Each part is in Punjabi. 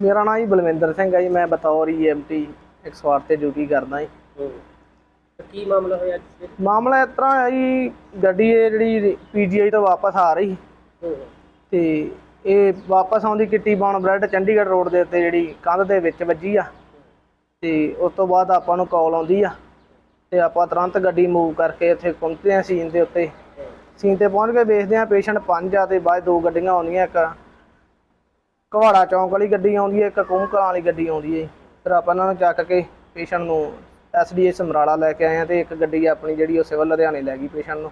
ਮੇਰਾ ਨਾਮ ਜੀ ਬਲਵਿੰਦਰ ਸਿੰਘ ਹੈ ਜੀ ਮੈਂ ਬਤੌਰ ਈਐਮਟੀ 108 ਤੇ ਡਿਊਟੀ ਕਰਦਾ ਜੀ। ਕੀ ਮਾਮਲਾ ਹੋਇਆ? ਮਾਮਲਾ ਇਸ ਤਰ੍ਹਾਂ ਹੈ ਜੀ ਗੱਡੀ ਇਹ ਜਿਹੜੀ ਪੀਜੀਆਈ ਤੋਂ ਵਾਪਸ ਆ ਰਹੀ। ਤੇ ਇਹ ਵਾਪਸ ਆਉਂਦੀ kitty bon bread Chandigarh road ਦੇ ਉੱਤੇ ਜਿਹੜੀ ਕੰਧ ਦੇ ਵਿੱਚ ਵੱਜੀ ਆ। ਤੇ ਉਸ ਤੋਂ ਬਾਅਦ ਆਪਾਂ ਨੂੰ ਕਾਲ ਆਉਂਦੀ ਆ। ਤੇ ਆਪਾਂ ਤੁਰੰਤ ਗੱਡੀ ਮੂਵ ਕਰਕੇ ਇੱਥੇ ਪਹੁੰਚਦੇ ਆ ਸੀਨ ਦੇ ਉੱਤੇ। ਸੀਨ ਤੇ ਪਹੁੰਚ ਕੇ ਵੇਖਦੇ ਆ ਪੇਸ਼ੈਂਟ ਪੰਜ ਆ ਤੇ ਬਾਅਦ ਦੋ ਗੱਡੀਆਂ ਆਉਂਦੀਆਂ ਇੱਕ ਕਵਾੜਾ ਚੌਂਕ ਵਾਲੀ ਗੱਡੀ ਆਉਂਦੀ ਹੈ ਇੱਕ ਕੁੰਮਕਲਾਂ ਵਾਲੀ ਗੱਡੀ ਆਉਂਦੀ ਹੈ। ਫਿਰ ਆਪਾਂ ਇਹਨਾਂ ਨੂੰ ਚੱਕ ਕੇ ਪੇਸ਼ੈਂਟ ਨੂੰ ਐਸਡੀਏ ਸਮਰਾਲਾ ਲੈ ਕੇ ਆਏ ਆ ਤੇ ਇੱਕ ਗੱਡੀ ਆਪਣੀ ਜਿਹੜੀ ਉਹ ਸਿਵਲ ਲੁਧਿਆਣੇ ਲੈ ਗਈ ਪੇਸ਼ੈਂਟ ਨੂੰ।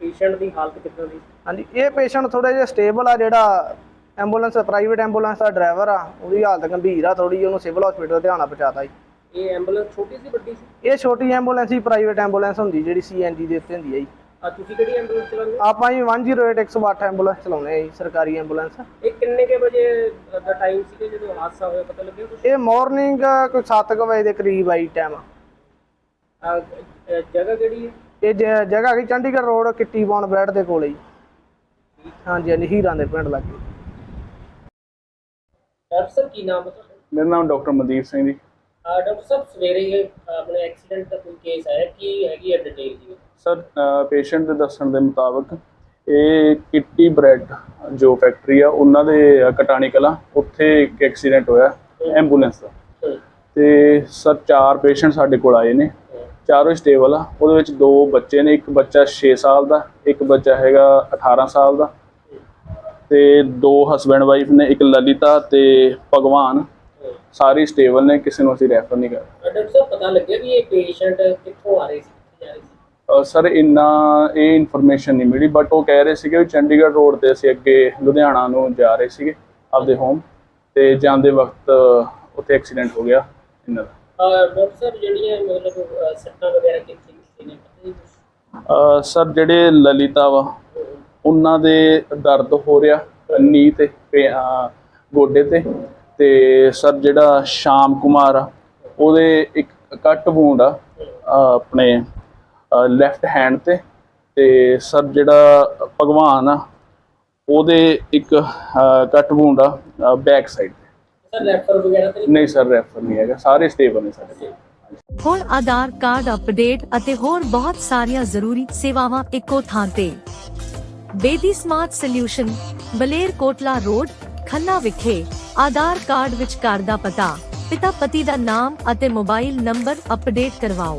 ਪੇਸ਼ੈਂਟ ਦੀ ਹਾਲਤ ਕਿੱਦਾਂ ਦੀ? ਹਾਂਜੀ ਇਹ ਪੇਸ਼ੈਂਟ ਥੋੜਾ ਜਿਹਾ ਸਟੇਬਲ ਆ ਜਿਹੜਾ ਐਂਬੂਲੈਂਸ ਪ੍ਰਾਈਵੇਟ ਐਂਬੂਲੈਂਸ ਦਾ ਡਰਾਈਵਰ ਆ ਉਹਦੀ ਹਾਲਤ ਗੰਭੀਰ ਆ ਥੋੜੀ ਉਹਨੂੰ ਸਿਵਲ ਹਸਪੀਟਲ ਧਿਆਣਾ ਪਹੁੰਚਾਤਾ ਜੀ। ਇਹ ਐਂਬੂਲੈਂਸ ਛੋਟੀ ਸੀ ਵੱਡੀ ਸੀ? ਇਹ ਛੋਟੀ ਐਂਬੂਲੈਂਸ ਹੀ ਪ੍ਰਾਈਵੇਟ ਐਂਬੂਲੈਂਸ ਹੁੰਦੀ ਜਿਹੜੀ ਸੀਐਨਜੀ ਦੇ ਉੱਤੇ ਹੁੰਦੀ ਹੈ ਜੀ। ਆ ਤੁਸੀਂ ਕਿਹੜੀ ਐਂਬੂਲੈਂਸ ਚਲਾਉਂਦੇ ਹੋ? ਆਪਾਂ ਜੀ 108 108 ਐਂਬੂਲੈਂਸ ਚਲਾਉਂਦੇ ਆ ਜੀ ਸਰਕਾਰੀ ਐਂਬੂਲੈਂਸ ਇਹ ਕਿੰਨੇ ਕੇ ਵਜੇ ਦਾ ਟਾਈਮ ਸੀ ਜਦੋਂ ਹਾਦਸਾ ਹੋਇਆ ਪਤਾ ਲੱਗਿਆ ਕੁਛ? ਇਹ ਮਾਰਨਿੰਗ ਕੋਈ 7 ਵਜੇ ਦੇ ਕਰੀਬ ਆਈ ਟਾਈਮ ਜਗ੍ਹਾ ਕਿਹੜੀ ਹੈ? ਇਹ ਜ- ਜਗ੍ਹਾ ਹੈਗੀ Chandigarh road kitty bon bread ਦੇ ਕੋਲੇ ਜੀ। ਹਾਂਜੀ ਹਾਂਜੀ ਹੀਰਾਂ ਦੇ ਪਿੰਡ ਲੱਗੇ। ਡਾਕਟਰ ਸਾਹਿਬ ਕੀ ਨਾਮ ਹੈ ਤੁਹਾਡਾ? ਮੇਰਾ ਨਾਮ ਡਾਕਟਰ ਮਨਦੀਪ ਸਿੰਘ ਜੀ। ਆ, ਡਾਕਟਰ ਸਾਹਿਬ ਸਵੇਰੇ ਇਹ ਆਪਣੇ ਐਕਸੀਡੈਂਟ ਦਾ ਕੋਈ ਕੇਸ ਆਇਆ? ਕੀ ਹੈਗੀ ਹੈ ਡਿਟੇਲ ਜੀ? ਸਰ ਪੇਸ਼ੈਂਟ ਦੇ ਦੱਸਣ ਦੇ ਮੁਤਾਬਕ ਇਹ ਕਿੱਟੀ ਬ੍ਰੈਡ ਜੋ ਫੈਕਟਰੀ ਆ, ਉਹਨਾਂ ਦੇ ਕਟਾਣੀ ਕਲਾਂ, ਉੱਥੇ ਇੱਕ ਐਕਸੀਡੈਂਟ ਹੋਇਆ ਐਂਬੂਲੈਂਸ ਦਾ। ਹੂੰ ਤੇ ਸਰ, ਚਾਰ ਪੇਸ਼ੈਂਟ ਸਾਡੇ ਕੋਲ ਆਏ ਨੇ। ਚਾਰੋਂ ਸਟੇਬਲ ਆ, ਉਹਦੇ ਵਿੱਚ ਦੋ ਬੱਚੇ ਨੇ, ਇੱਕ ਬੱਚਾ 6 ਸਾਲ ਦਾ, ਇੱਕ ਬੱਚਾ ਹੈਗਾ 18 ਸਾਲ ਦਾ। ਤੇ ਦੋ ਹਸਬੈਂਡ ਵਾਈਫ ਨੇ, ਇੱਕ ਲਲਿਤਾ ਤੇ ਭਗਵਾਨ। ਸਾਰੇ ਸਟੇਬਲ ਨੇ, ਕਿਸੇ ਨੂੰ ਅਸੀਂ ਰੈਫਰ ਨਹੀਂ ਕਰ ਡਾਕਟਰ ਸਾਹਿਬ, ਪਤਾ ਲੱਗਿਆ ਵੀ ਇਹ ਪੇਸ਼ੈਂਟ ਕਿੱਥੋਂ ਆ ਰਹੇ ਸੀ? ਸਰ ਇੰਨਾ ਇਹ ਇਨਫੋਰਮੇਸ਼ਨ ਨਹੀਂ ਮਿਲੀ ਬਟ ਉਹ ਕਹਿ ਰਹੇ ਸੀਗੇ ਵੀ ਚੰਡੀਗੜ੍ਹ ਰੋਡ ਤੇ ਅਸੀਂ ਅੱਗੇ ਲੁਧਿਆਣਾ ਨੂੰ ਜਾ ਰਹੇ ਸੀਗੇ ਆਪਦੇ ਹੋਮ ਤੇ ਜਾਂਦੇ ਵਕਤ ਉੱਥੇ ਐਕਸੀਡੈਂਟ ਹੋ ਗਿਆ ਇਹਨਾਂ ਦਾ ਆ, ਡਾਕਟਰ ਸਾਹਿਬ ਜਿਹੜੀਆਂ ਮਤਲਬ ਅ, ਸੱਟਾਂ ਵਗੈਰਾ ਕਿੱਥੇ ਕਿੱਥੇ ਨੇ ਪਤਾ ਨਹੀਂ ਕੁਛ? ਅਹ ਸਰ ਜਿਹੜੇ ਲਲਿਤਾ ਵਾ ਉਹਨਾਂ ਦੇ ਦਰਦ ਹੋ ਰਿਹਾ ਨੀ ਤੇ ਪੇ- ਅਹ ਗੋਡੇ ਤੇ ਤੇ ਸਰ ਜਿਹੜਾ ਸ਼ਾਮ ਕੁਮਾਰ ਆ ਉਹਦੇ ਇੱਕ ਕੱਟ ਵੂੰਡ ਆ ਅਹ ਆਪਣੇ ਲੈਫਟ ਹੈਂਡ ਤੇ ਤੇ ਸਰ ਜਿਹੜਾ ਭਗਵਾਨ ਆ ਉਹਦੇ ਇੱਕ ਕੱਟ ਵੂੰਡ ਆ ਬੈਕ ਸਾਈਡ ਤੇ। ਸਰ ਰੈਫਰ ਵਗੈਰਾ ਤਾਂ ਨਹੀਂ? ਸਰ ਰੈਫਰ ਨਹੀਂ ਹੈਗਾ ਸਾਰੇ ਸਟੇਬਲ ਨੇ ਸਾਡੇ। ਕੋਲ ਹੁਣ ਆਧਾਰ ਕਾਰਡ ਅਪਡੇਟ ਅਤੇ ਹੋਰ ਬਹੁਤ ਸਾਰੀਆਂ ਜ਼ਰੂਰੀ ਸੇਵਾਵਾਂ ਇੱਕੋ ਥਾਂ ਤੇ। Bedi smart solution Baler Kotla road Khanna ਵਿਖੇ ਆਧਾਰ ਕਾਰਡ ਵਿੱਚ ਘਰ ਦਾ ਪਤਾ। ਪਿਤਾ ਪਤੀ ਦਾ ਨਾਮ ਅਤੇ ਮੋਬਾਈਲ ਨੰਬਰ ਅਪਡੇਟ ਕਰਵਾਓ।